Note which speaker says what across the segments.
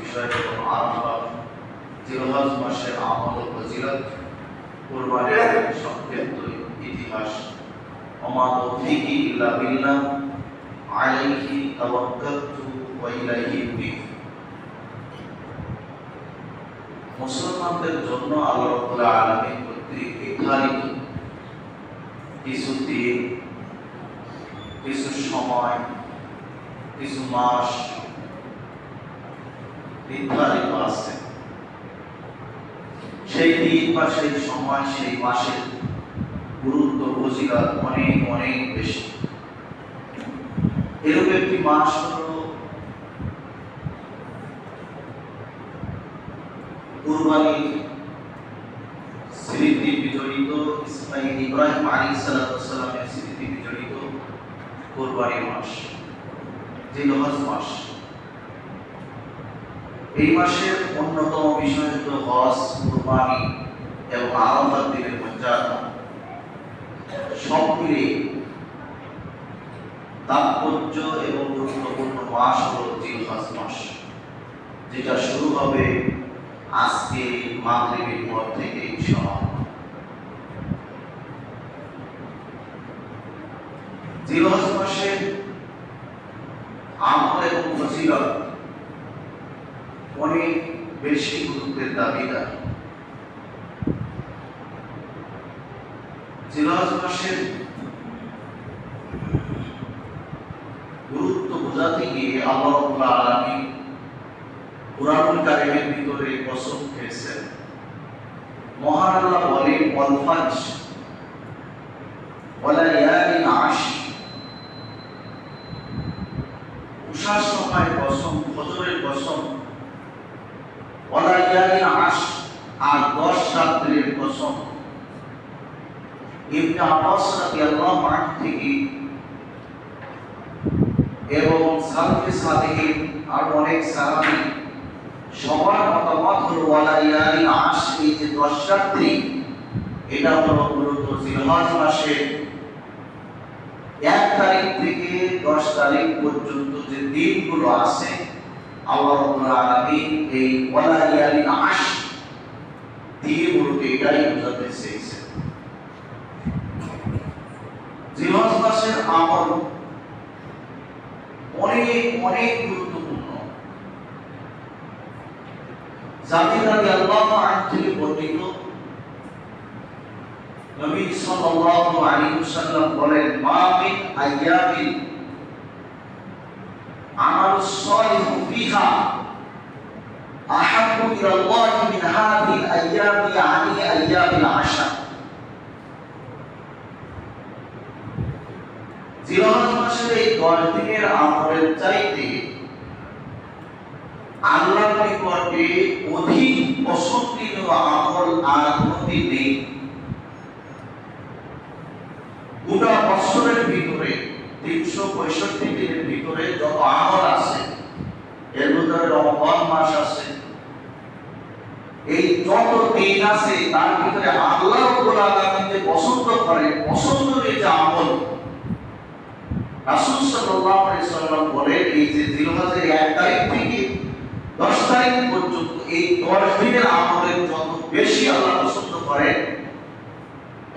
Speaker 1: বিষয় হলো আরাফা মাসের আমল ফজিলত সংক্ষিপ্ত ইতিহাস। ইল্লা বিল্লাহ, আলাইহি তাওয়াক্কালতু ওয়া ইলাইহি মুসলমানদের জন্য আল্লাহ রাব্বুল আলামিন কর্তৃক নির্ধারিত কিছু দিন, কিছু সময়, কিছু মাস নির্ধারিত সেই দিন বা সেই সময়, সেই মাসের গুরুত্ব ফজিলত অনেক অনেক বেশি। এরূপ একটি মাস হল স্মৃতি বিজড়িত, ইসমাইল ইব্রাহিম আলী সালামের স্মৃতি বিজড়িত কোরবানির মাস জিলহজ মাস। এই মাসের অন্যতম বিষয় হল হজ, কুরবানি এবং আরাফাত দিনের মর্যাদা সব মিলিয়ে তাৎপর্য এবং গুরুত্বপূর্ণ মাস হল জিলহজ মাস, যেটা শুরু হবে আজকে মাগরিবের পর থেকে ইনশাআল্লাহ। জিলহজ মাসে আমল এবং ফজিলত অনেক বেশি গুরুত্বের দাবিদার মাসের গুরুত্ব বোঝাতে গিয়ে ভিতরে কসম খেয়েছেন। বলেন, ওয়াল ফাজ ওয়ালা ইয়ালিন আশ উষার সময় কসম, ফজরের কসম আশ আর দশ রাত্রের কসম ইবনে আব্বাস রাদিয়াল্লাহু আনহু থেকে এবং সালফে সালেহিন আর অনেক সাহাবী সবার মতামত হলো ওয়ালা ইয়ালি আশ এই যে দশ রাত্রি, এটা হলো মূলত জিলহজ মাসে এক তারিখ থেকে দশ তারিখ পর্যন্ত যে দিনগুলো আছে আল্লাহ রাব্বুল এই ওয়ালা ইয়ালি আশ দিয়ে অনেক অনেক গুরুত্বপূর্ণ। জাবির রাদিয়াল্লাহু আনহু থেকে বর্ণিত, নবী সাল্লাল্লাহু আলাইহি বলেন, মা মিন আহাব্বু ইলা আল্লাহ মিন হাদিহিল আইয়ামি আনি আইয়ামিল আশা জিলহজ মাসের এই দশ দিনের চাইতে আল্লাহর নিকটে অধিক পছন্দনীয় আমল আর নেই। গোটা বছরের ভিতরে তিনশো পঁয়ষট্টি দিনের ভিতরে যত আমল আছে, এর ভিতরে রমজান মাস আছে। এই যত দিন আছে, তার ভিতরে আল্লাহ রাব্বুল যে পছন্দ করে পছন্দের যে আমল। রাসূল সাল্লাল্লাহু আলাইহি সাল্লাম বলেন, এই যে জিলহজের এক তারিখ থেকে দশ তারিখ পর্যন্ত এই দশ দিনের আমলের যত বেশি আল্লাহ পছন্দ করেন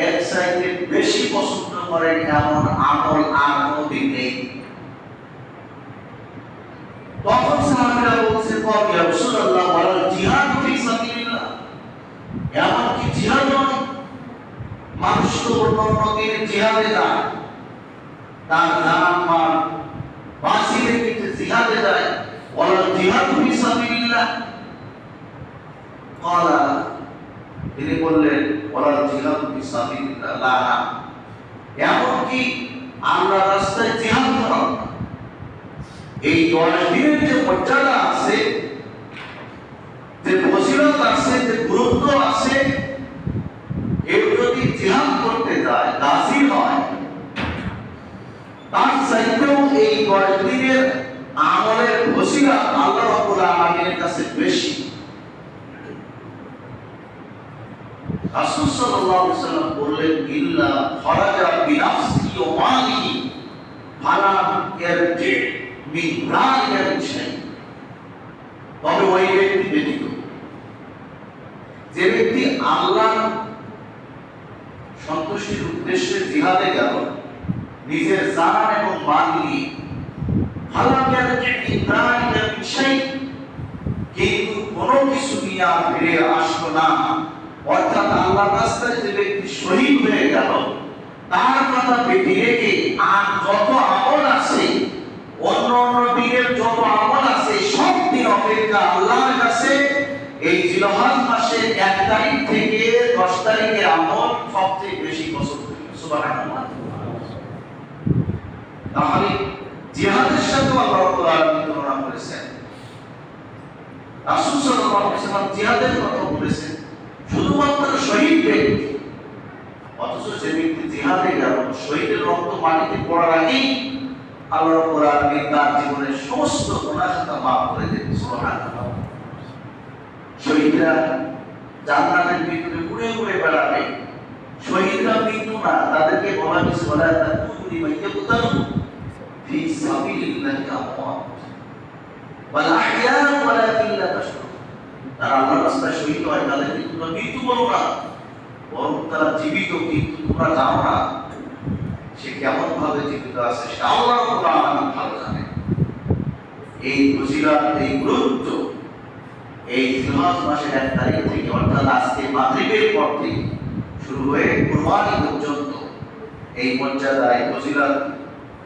Speaker 1: এক সাইডে বেশি পছন্দ করেন এমন আমল আর কোনদিন নেই তখন সাহাবীরা বলছে কবি রাসূলুল্লাহ বলেন জিহাদ ফি সাবিলিল্লাহ এমন কি জিহাদ নয় মানুষ তো অন্য অন্য দিনে জিহাদে যায় তার জান মাল বাঁচি রেখে জিহাদে যায় বলা জিহাদ ফি সাবিলিল্লাহ قال তিনি বললেন বলা জিহাদ না এমন কি আল্লাহ রাস্তায় জিহাদ করা এই দশ দিনের যে মর্যাদা আছে, যে ফজিলত আছে, যে গুরুত্ব আছে, কেউ যদি জিহাদ করতে যায় গাজী হয়, তার চাইতেও এই দশ দিনের আমলের ফজিলত আল্লাহ রাব্বুল আলামিনের কাছে বেশি। রাসূল সাল্লাল্লাহু আলাইহি ওয়াসাল্লাম বললেন, ইল্লা খরাজা বিনাফসি ওয়া ফালা ইয়ারজি মিন যালিকা শাই. ব্যক্তি ব্যতীত যে ব্যক্তি আল্লাহ সন্তুষ্টির উদ্দেশ্যে জিহাদে গেল, নিজের জান এবং মান নিয়ে ফালাম ইয়ারজি ইব্রাহিম বিষয় কিন্তু কোনো কিছু নিয়ে ফিরে আসলো না। অর্থাৎ আল্লাহ রাস্তায় যে ব্যক্তি শহীদ হয়ে গেল, তার কথা বেঁধে রেখে আর যত আমল আছে, অন্য অন্য দিনের যত আমল আছে, সব দিন অপেক্ষা আল্লাহর কাছে। এই জিলহজ মাসের এক তারিখ থেকে দশ তারিখের আমল সবচেয়ে বেশি পছন্দ তাহলে জিহাদের সাথে আল্লাহ তুলনা করেছেন। রাসূল সাল্লাল্লাহু জিহাদের কথা বলেছেন। শুধুমাত্র শহীদ ব্যক্তি, অথচ যে ব্যক্তি জিহাদে গেল। শহীদের রক্ত মাটিতে পড়ার আগেই আল্লাহ রাব্বুল আলামিন তার জীবনের সমস্ত গুনাহ খাতা মাফ করে দেন, সুবহানাল্লাহ। শহীদরা জান্নাতের ভিতরে উড়ে উড়ে বেড়াবে। শহীদরা মৃত্যু না, তাদেরকে বলা হয়েছে বলা তাকুনি মাইয়াকুতানু ফি সাবিলিল্লাহি আমওয়াত। ওয়াল আহইয়া ওয়ালাকিন লা তাশকুরুন। তারা আল্লাহর রাস্তায় শহীদ হয়, তাদেরকে তোমরা মৃত্যু বলো না। বরং তারা জীবিত কিন্তু, তোমরা জানো না সে কেমন ভাবে জীবিত আছে, সেটা আল্লাহ আলামিন ভালো জানে। এই ফজিলত এই গুরুত্ব, এই জিলহজ মাসের এক তারিখ থেকে, অর্থাৎ আজকে মাগরিবের পর থেকে শুরু হয়ে কুরবানি পর্যন্ত এই মর্যাদা এই ফজিলত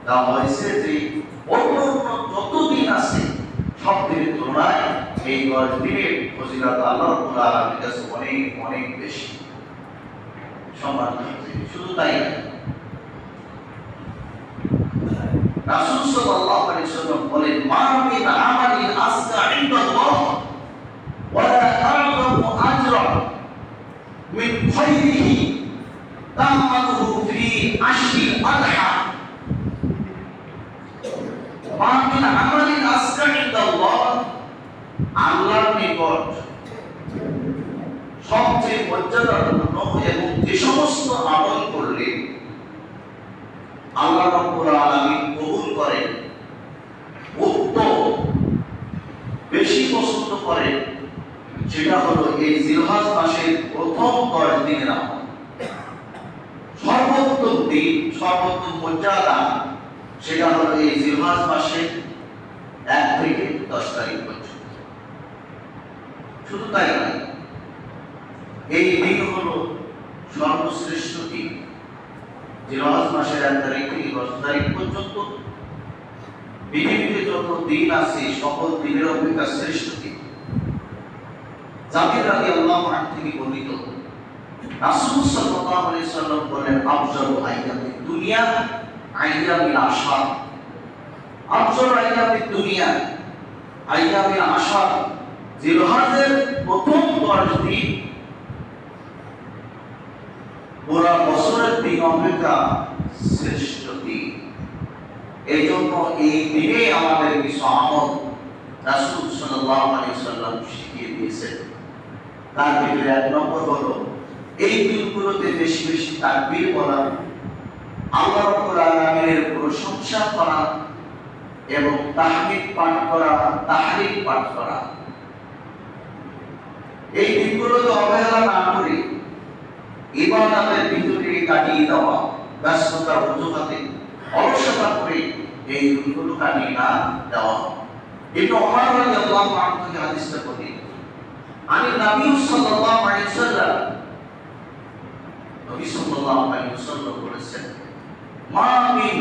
Speaker 1: দেওয়া হয়েছে যে অন্য অন্য যত দিন আছে সব দিনের তুলনায় এই দিনের ফজিলত আল্লাহ রাব্বুল আলামিনের কাছে অনেক অনেক বেশি সম্মান শুধু তাই রাসূল সাল্লাল্লাহু আলাইহি বলেন, মা মিন আমালিন আসকা ইনদাল্লাহ ওয়ালা আ'যামু আজরা মিন খায়রিহি তামাতুহু ফি আদহা। মা মিন আল্লাহর নিকট সবচেয়ে মর্যাদাপূর্ণ এবং যে সমস্ত আমল করলে আল্লাহ রাব্বুল আলামিন কবুল করেন বেশি পছন্দ করেন, সেটা হলো এই জিলহজ মাসের প্রথম দশ দিনের আমল। সর্বোত্তম দিন, সর্বোত্তম মর্যাদা, সেটা হলো এই জিলহজ মাসের এক থেকে দশ তারিখ পর্যন্ত শুধু তাই এই দিন হলো সর্বশ্রেষ্ঠ দিন জিলহজ মাসের এক তারিখ থেকে দশ তারিখ পর্যন্ত পৃথিবীতে যত দিন আছে, সকল দিনের অপেক্ষা শ্রেষ্ঠ দিন। জাবির রাদিয়াল্লাহু আনহু থেকে বর্ণিত, রাসূল জিলহজের প্রথম বছরের দিন অপেক্ষা শ্রেষ্ঠ দিন। এই জন্য এই দিনে আমাদের কিছু আমল রাসূল সাল্লাল্লাহু আলাইহি সাল্লাম শিখিয়ে দিয়েছেন। তার ভিতরে এক নম্বর হলো, এই দিনগুলোতে বেশি বেশি তাকবীর বলা আল্লাহ রাব্বুল প্রশংসা করা এবং তাহমিদ পাঠ করা তাহরিক পাঠ করা এই দিনগুলোতে অবহেলা না করে ইবাদতের ভিতরে কাটিয়ে দেওয়া ব্যস্ততার অজুহাতে অলসতা করে এই দিনগুলো কাটিয়ে না দেওয়া ইবনে ওমর রাদিয়াল্লাহু আনহু থেকে হাদিসটা বলি। আমি নবী সাল্লাল্লাহু আলাইহি ওয়াসাল্লাম নবী সাল্লাল্লাহু আলাইহি ওয়াসাল্লাম বলেছেন, মা মিন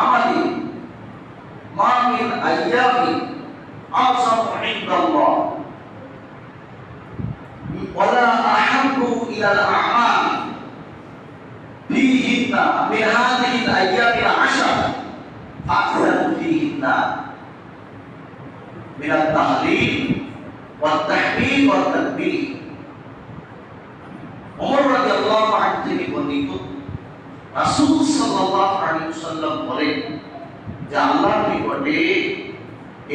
Speaker 1: আমালি, মা মিন আইয়ামি আযম ইনদাল্লাহ। أحب إلى الأعمال فيهن من هذه الأيام العشر أكثر فيهن من التهليل والتحميد والتكبير عمر رضي الله عنه থেকে বর্ণিত রাসূল সাল্লাল্লাহু আলাইহি ওয়াসাল্লাম বলেন যে আল্লাহর নিকটে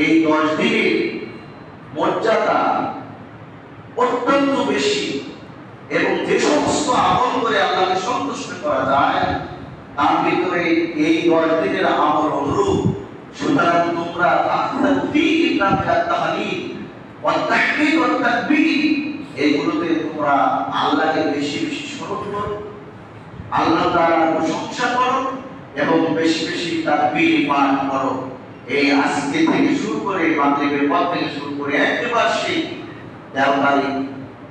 Speaker 1: এই 10 দিনের মর্যাদা অত্যন্ত বেশি এবং যে সমস্ত আমল করে আল্লাহকে সন্তুষ্ট করা যায়, তার ভিতরে এই দশ দিনের আমল অনুরূপ। সুতরাং তোমরা এগুলোতে তোমরা আল্লাহকে বেশি বেশি স্মরণ করো, আল্লাহ তার প্রশংসা করো এবং বেশি বেশি তার বীর পান করো। এই আজকে থেকে শুরু করে মাতৃ পর থেকে শুরু করে একেবারে সেই তেরো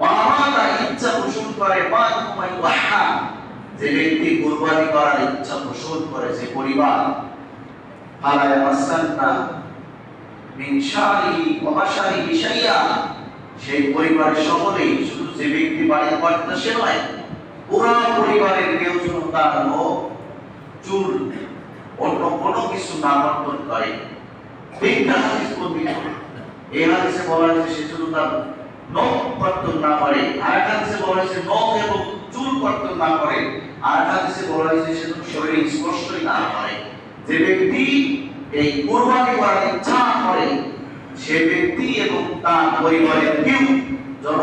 Speaker 1: ওয়ারাদা ইচ্ছা পোষণ করে বাদকুম আন ইউহা যে ব্যক্তি কুরবানি করার ইচ্ছা পোষণ করে যে পরিবার। ফালা ইয়ামাসান্না মিন শারিহি ওয়া মাশারিহি শাইয়া। সেই পরিবারের সকলেই শুধু যে ব্যক্তি বাড়ির কর্তা সে নয়, পুরো পরিবারের কেউ যেন তার নখ চুল, অন্য কোনো কিছু না বর্তন করে। তিনটা হাদিস এই হাদিসে বলা হয়েছে, সে শুধু তার নখ কর্তন না করে আর এক হাদিসে বলা হয়েছে নখ এবং চুল কর্তন না করে। আর এক হাদিসে বলা হয়েছে সে শরীরে স্পর্শই না করে। যে ব্যক্তি এই কুরবানি করার ইচ্ছা করে, সে ব্যক্তি এবং তার পরিবারের কেউ যেন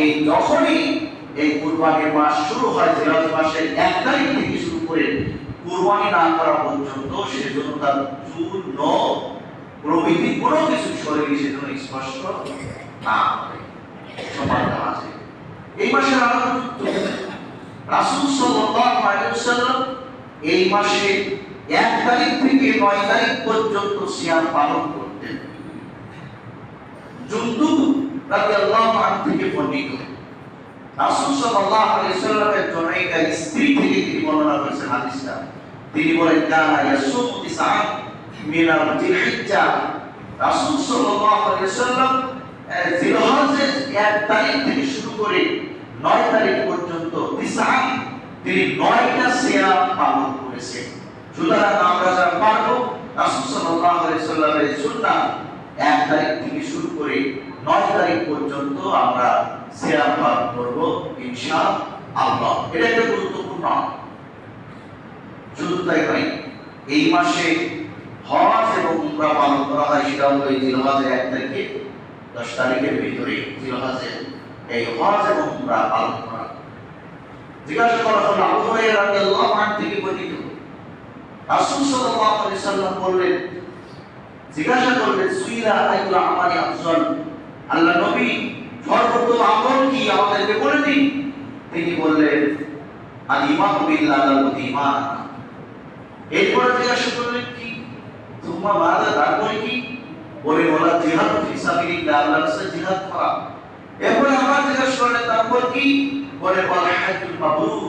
Speaker 1: এই যখনই এই কুরবানির মাস শুরু হয় জিলহজ মাসের এক তারিখ থেকে শুরু করে কুরবানি না করা পর্যন্ত সে জন্য তার নখ প্রভৃতি কোনো কিছু শরীরে সে যেন স্পর্শ না করে। এই মাসে এক তারিখ থেকে নয় তারিখ পর্যন্ত সিয়াম পালন করতেন। জুন্দুব রাদিয়াল্লাহু আনহু থেকে বর্ণিত। রাসূল সাল্লাল্লাহু আলাইহি সাল্লামের জনৈকা স্ত্রী থেকে তিনি বর্ণনা করেছেন হাদিসটা। তিনি বলেন, কানা ইয়াসুম তিসআন মিনাল জিলহিজ্জা রাসূল সাল্লাল্লাহু আলাইহি এক তারিখ থেকে শুরু করে নয় তারিখ পর্যন্ত তিসআন তিনি নয়টা সিয়াম পালন করেছেন। এক তারিখ থেকে শুরু করে নয় তারিখ পর্যন্ত আমরা সিয়াম পালন করব ইনশাআল্লাহ। এটা একটা গুরুত্বপূর্ণ শুধু তাই নয়, এই মাসে হজ এবং উমরা পালন করা হয় সেটা হলো এই জিলহজের এক তারিখে। দশ তারিখের ভিতরে এই হজ এবং উমরা পালন করা জিজ্ঞাসা করা হলো, আবু হুরায়রা রাদিয়াল্লাহু আনহু থেকে বর্ণিত। রাসূল সাল্লাল্লাহু আলাইহি সাল্লাম বললেন, জিজ্ঞাসা করলেন, সুইরা আইয়ুল আমালি আফজল? আল্লাহ নবী সর্বোত্তম আমল কি আমাদেরকে বলে দিন। তিনি বললেন, আল ইমান বিল্লাহ আল ঈমান এরপর জিজ্ঞাসা করলেন, কি? তোমা মাদা তারপরে কি? বলে বলা জিহাদ ফি সাবিলিল্লাহ, আল্লাহর রাস্তায় জিহাদ করা। এরপরে আবার জিজ্ঞাসা করলেন, তারপর কি? বলে বলা হাজ্জুল মাবরুর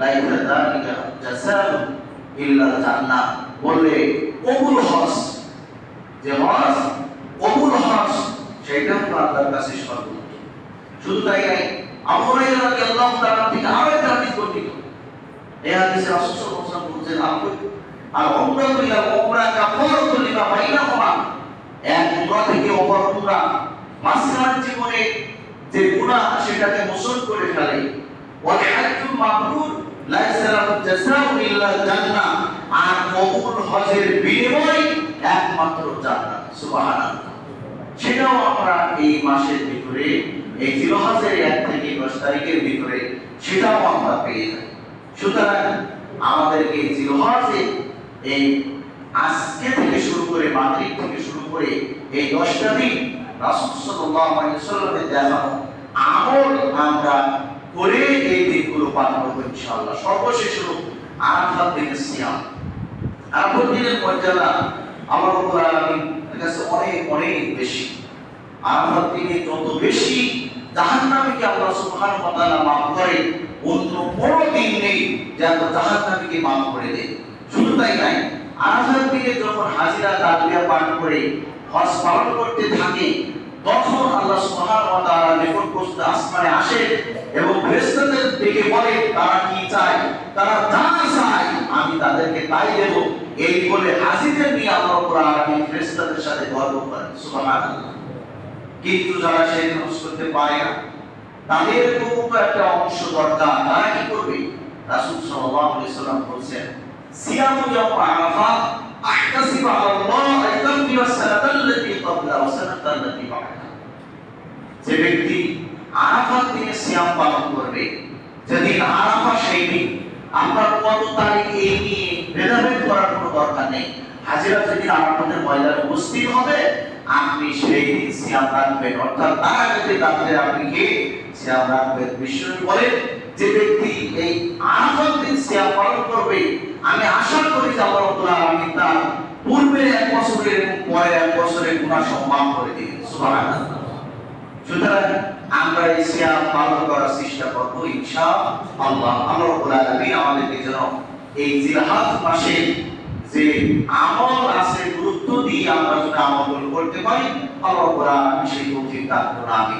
Speaker 1: লা ইয়াদালিকা জাযাউ ইল্লা জান্নাহ। বলে কবুল হজ যে হজ কবুল হজ সেটা হলো আল্লাহর কাছে সর্বোচ্চ। শুধু তাই নাই, আবু হুরায়রা রাদিয়াল্লাহু তাআলা থেকে আরও একটা হাদিস বর্ণিত। এই হাদিসে রাসূল সাল্লাল্লাহু আলাইহি ওয়াসাল্লাম আপনি আর উমরাতু ইলা উমরা কাফারাতু লিমা বাইনাহুমা। এক উমরা থেকে অপর উমরা মাসরার জীবনে যে গুনাহ সেটাকে মোচন করে ফেলে। ওয়াল মাবরুর, লাইসা লাহু ইল্লা জান্নাহ। আর কবুল হজের বিনিময় একমাত্র জান্নাত, সুবহানাল্লাহ। সেটাও আমরা এই মাসের ভিতরে, এই জিলহজের এক থেকে দশ তারিখের ভিতরে, সেটাও আমরা পেয়ে যাই সুতরাং আমাদেরকে জিলহজে এই আজকে থেকে শুরু করে মাগরিব থেকে করে এই দশটা দিন আমল আমরা সর্বশেষ অনেক অনেক বেশি। আরাফাত দিনে যত বেশি ওয়া তাআলা মাফ করে, অন্য কোনো দিন নেই যে আল্লাহ জাহান্নামীকে মাফ করে দেয়। শুধু তাই নাই আরাফার দিকে যখন হাজিরা তাকবিয়া পাঠ করে, হজ পালন করতে থাকে, তখন আল্লাহ সুবহানাহু ওয়া তাআলা নিকটবর্তী আসমানে আসে এবং ফেরেশতাদের দিকে বলে, তারা কি চায়? তারা যা চায়, আমি তাদেরকে তাই দেব। এই বলে হাজিদের নিয়ে আল্লাহ রাব্বুল আলামিন ফেরেশতাদের সাথে গর্ব করেন, সুবহানাল্লাহ। কিন্তু যারা সেই নামাজ করতে পারে না, তাদের খুব একটা অংশ দরকার, তারা কি করবে? রাসূল সাল্লাল্লাহু আলাইহি সাল্লাম বলেছেন সিয়ামু ইয়াউম আরাফা আহতাসিবু আলা আল্লাহ আইতামবিরা সানাতাল্লাতী ক্বাবলা ওয়া সানাতাল্লাতী বা'দা যে ব্যক্তি আরাফাত দিনে সিয়াম পালন করবে যেদিন আরাফা সেই দিন আমরা কত তারিখ এই নিয়ে ভেদাভেদ করার কোনো দরকার নেই হাজিরা যেদিন আরাফাতের ময়দানে উপস্থিত হবে আপনি সেই দিন সিয়াম রাখবেন। অর্থাৎ তার আগে যে রাত্রে আপনি কে সিয়াম রাখবেন। বিশ্বনবী বলেন, যে ব্যক্তি এই আরাফাত দিন সিয়াম পালন করবে, আমি আশা করি যে আল্লাহ রাব্বুল আলামিন তার পূর্বের এক বছরের এবং পরের এক বছরের গুনাহ সম্মান করে দিবেন। সুবহানাল্লাহ। সুতরাং আমরা এই সিয়াম পালন করার চেষ্টা করব ইনশা আল্লাহ আল্লাহ রাব্বুল আলামিন আমাদেরকে যেন এই জিলহাজ মাসে যে আমল আছে, গুরুত্ব দিয়ে আমরা যদি আমল করতে পারি, আল্লাহ সেই তৌফিক দান আমি